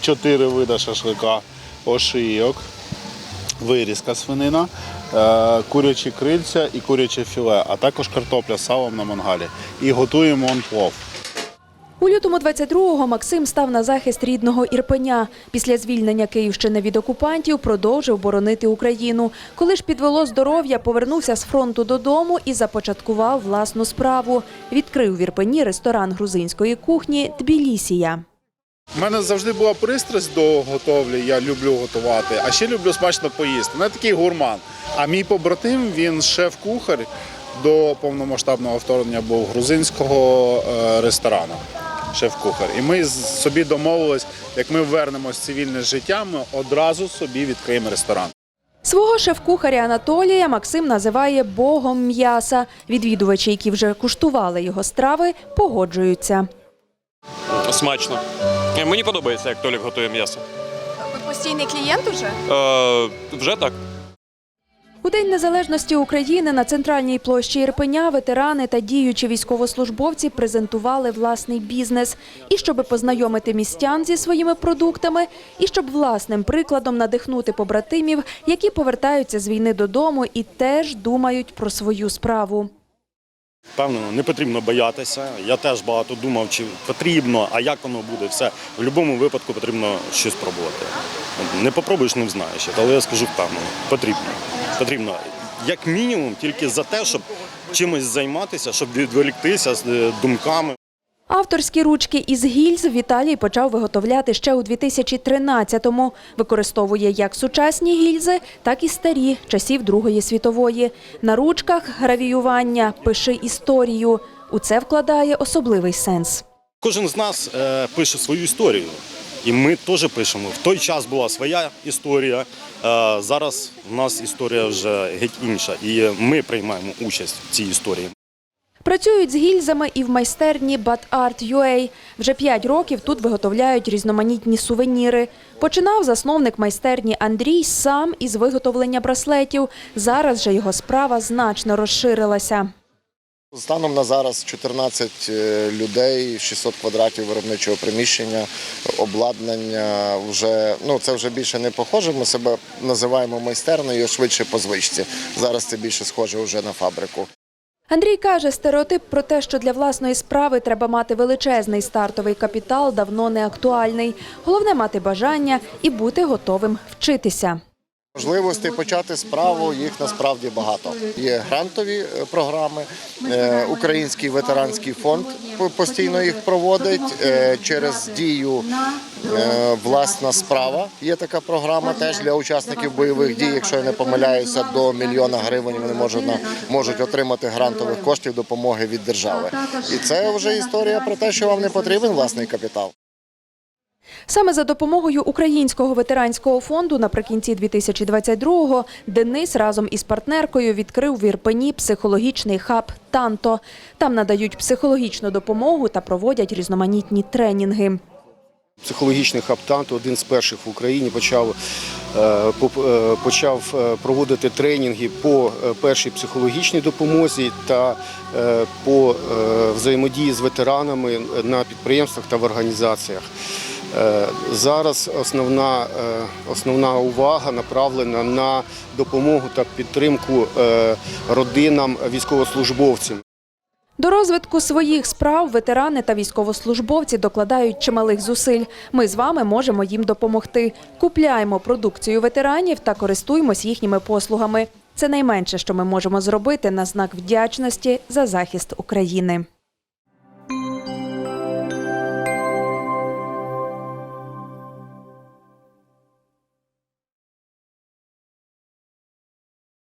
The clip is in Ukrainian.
чотири види шашлика, ошийок, вирізка свинина, е, курячі крильця і куряче філе, а також картопля з салом на мангалі. І готуємо он плов. У лютому 22-го Максим став на захист рідного Ірпеня. Після звільнення Київщини від окупантів продовжив боронити Україну. Коли ж підвело здоров'я, повернувся з фронту додому і започаткував власну справу. Відкрив в Ірпені ресторан грузинської кухні Тбілісія. У мене завжди була пристрасть до готовлі, я люблю готувати, а ще люблю смачно поїсти. Не такий гурман. А мій побратим, він шеф-кухар до повномасштабного вторгнення був грузинського е, ресторану. Шеф-кухар. І ми собі домовились, як ми вернемось в цивільне життя, ми одразу собі відкриємо ресторан. Свого шеф-кухаря Анатолія Максим називає богом м'яса. Відвідувачі, які вже куштували його страви, погоджуються. Смачно. Е, Мені подобається, як Толік готує м'ясо. Ви постійний клієнт уже? Е, вже так. У День Незалежності України на центральній площі Ірпеня ветерани та діючі військовослужбовці презентували власний бізнес. І щоб познайомити містян зі своїми продуктами, і щоб власним прикладом надихнути побратимів, які повертаються з війни додому і теж думають про свою справу. Певно, не потрібно боятися. Я теж багато думав, чи потрібно, а як воно буде. Все. В будь-якому випадку потрібно щось пробувати. Не попробуєш, не знаєш. Але я скажу впевнено, потрібно. Потрібно. Як мінімум, тільки за те, щоб чимось займатися, щоб відволіктися з е, думками. Авторські ручки із гільз Віталій почав виготовляти ще у 2013-му. Використовує як сучасні гільзи, так і старі часів Другої світової. На ручках гравіювання «Пиши історію». У це вкладає особливий сенс. Кожен з нас е, пише свою історію. І ми теж пишемо. В той час була своя історія. е, зараз в нас історія вже геть інша. І ми приймаємо участь в цій історії. Працюють з гільзами і в майстерні Bad Art UA. Вже п'ять років тут виготовляють різноманітні сувеніри. Починав засновник майстерні Андрій сам із виготовлення браслетів. Зараз же його справа значно розширилася. Станом на зараз 14 е, людей, 600 квадратів виробничого приміщення, обладнання вже ну це вже більше не похоже. Ми себе називаємо майстернею швидше по звичці. Зараз це більше схоже вже на фабрику. Андрій каже, стереотип про те, що для власної справи треба мати величезний стартовий капітал, давно не актуальний. Головне мати бажання і бути готовим вчитися. Можливостей почати справу їх насправді багато. Є грантові е, програми. е, Український ветеранський фонд постійно їх проводить е, через дію. Власна справа є така програма теж для учасників бойових дій. Якщо я не помиляюся, до мільйона гривень вони можуть отримати грантових коштів допомоги від держави. І це вже історія про те, що вам не потрібен власний капітал. Саме за допомогою Українського ветеранського фонду наприкінці 2022-го Денис разом із партнеркою відкрив в Ірпені психологічний хаб «Танто». Там надають психологічну допомогу та проводять різноманітні тренінги. Психологічний хаб «Танто» один з перших в Україні почав, е, е, почав е, проводити тренінги по першій психологічній допомозі та по взаємодії з ветеранами на підприємствах та в організаціях. Е, Зараз основна, е, основна увага направлена на допомогу та підтримку е, родинам військовослужбовців. До розвитку своїх справ ветерани та військовослужбовці докладають чималих зусиль. Ми з вами можемо їм допомогти. Купляємо продукцію ветеранів та користуємось їхніми послугами. Це найменше, що ми можемо зробити на знак вдячності за захист України.